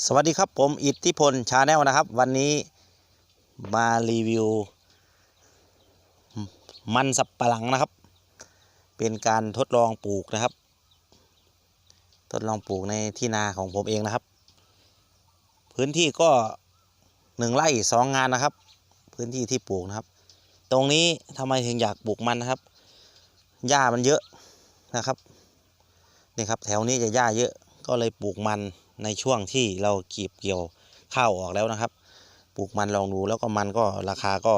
สวัสดีครับผมอิทธิพลชาแนลนะครับ วันนี้มารีวิว มันสับปะหลังนะครับ เป็นการทดลองปลูกนะครับ ทดลองปลูกในที่นาของผมเองนะครับ พื้นที่ก็หนึ่งไร่สองงานนะครับ พื้นที่ที่ปลูกนะครับ ตรงนี้ทำไมถึงอยากปลูกมันนะครับหญ้ามันเยอะนะครับนี่ครับแถวนี้จะหญ้าเยอะ ก็เลยปลูกมันในช่วงที่เราเก็บเกี่ยวข้าวออกแล้วนะครับ ปลูกมันลองดูแล้วก็มันก็ราคาก็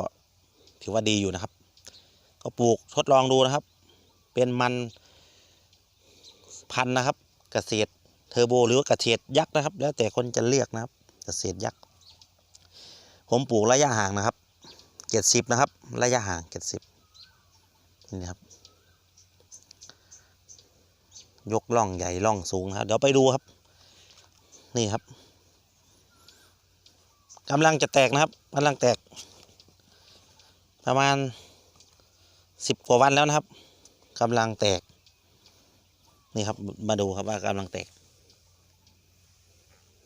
ถือว่าดีอยู่นะครับ ก็ปลูกทดลองดูนะครับ เป็นมันพันนะครับ เกษตรเทอร์โบหรือว่าเกษตรยักษ์นะครับ แล้วแต่คนจะเรียกนะครับ เกษตรยักษ์ผมปลูกระยะห่างนะครับเจ็ดสิบนะครับ ระยะห่างเจ็ดสิบนี่นะครับ ยกล่องใหญ่ล่องสูงครับเดี๋ยวไปดูครับ นี่ครับกำลังจะแตกนะครับกำลังแตก ประมาณสิบกว่าวันแล้วนะครับกำลังแตก นี่ครับมาดูครับว่ากำลังแตก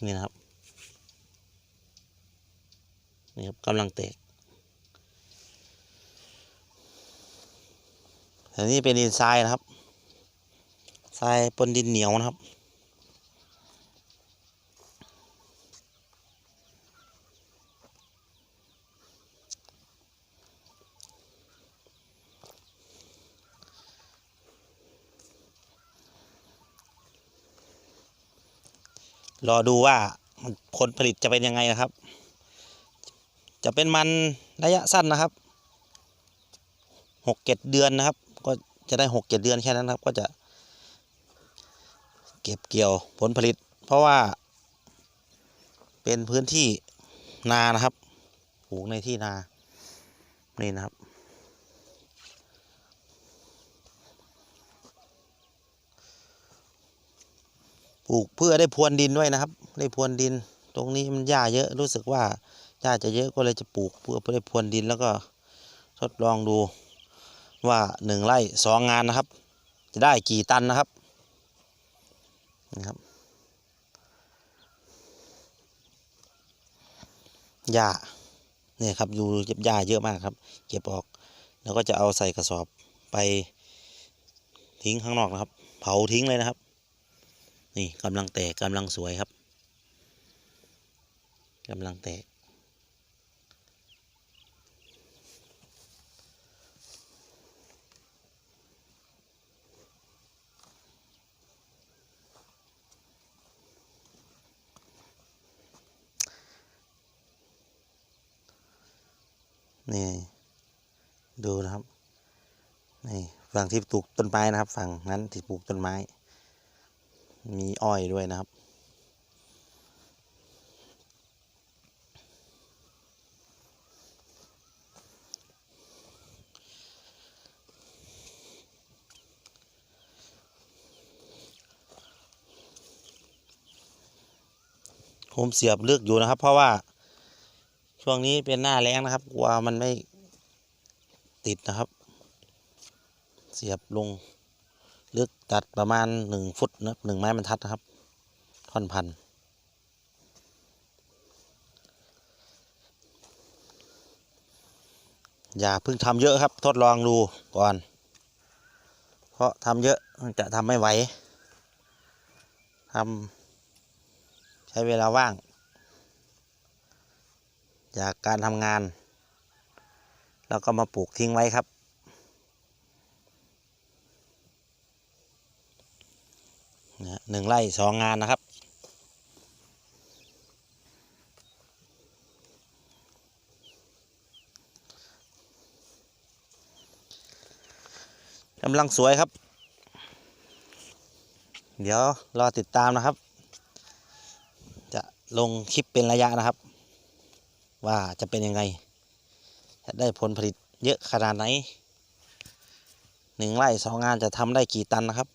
นี่นะครับนี่ครับกำลังแตกอันนี้เป็นดินทรายนะครับ ทรายปนดินเหนียวนะครับ รอดูว่าผลผลิตจะเป็นยังไงนะครับ จะเป็นมันระยะสั้นนะครับหกเจ็ดเดือนนะครับ ก็จะได้หกเจ็ดเดือนแค่นั้นครับ ก็จะ ก็บเกี่ยวผลผลิต เพราะว่า เป็นพื้นที่นานะครับปลูกในที่นา นี่นะครับ ปลูกเพื่อได้พรวนดินด้วยนะครับ ได้พรวนดิน ตรงนี้มันหญ้าเยอะรู้สึกว่าหญ้าจะเยอะก็เลยจะปลูกเพื่อได้พรวนดินแล้วก็ทดลองดูว่าหนึ่งไร่สองงานนะครับ จะได้กี่ตันนะครับ นะครับหญ้าเนี่ยครับอยู่เก็บหญ้าเยอะมากครับ เก็บออก แล้วก็จะเอาใส่กระสอบไปทิ้งข้างนอกนะครับ เผาทิ้งเลยนะครับ นี่กำลังแตกกำลังสวยครับกำลังแตก นี่ดูนะครับนี่ฝั่งที่ปลูกต้นไม้นะครับ ฝั่งนั้นที่ปลูกต้นไม้ มีอ้อยด้วยนะครับ ผมเสียบเลือกอยู่นะครับ เพราะว่า ช่วงนี้เป็นหน้าแล้งนะครับ กลัวมันไม่ติดนะครับ เสียบลงลึกตัดประมาณหนึ่งฟุตนะหนึ่งไม้บรรทัดนะครับ ท่อนพัน อย่าเพิ่งทำเยอะครับ ทดลองดูก่อน เพราะทำเยอะมันจะทำไม่ไหวทำใช้เวลาว่าง จากการทำงาน แล้วก็มาปลูกทิ้งไว้ครับ หนึ่งไร่สองงานนะครับ กำลังสวยครับ เดี๋ยวรอติดตามนะครับ จะลงคลิปเป็นระยะนะครับ ว่าจะเป็นยังไงจะได้ผลผลิตเยอะขนาดไหนหนึ่งไร่สองงานจะทำได้กี่ตันนะครับ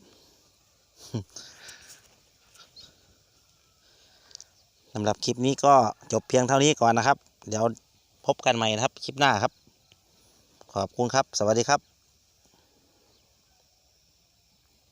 สำหรับคลิปนี้ก็จบเพียงเท่านี้ก่อนนะครับ เดี๋ยวพบกันใหม่นะครับ คลิปหน้าครับ ขอบคุณครับ สวัสดีครับ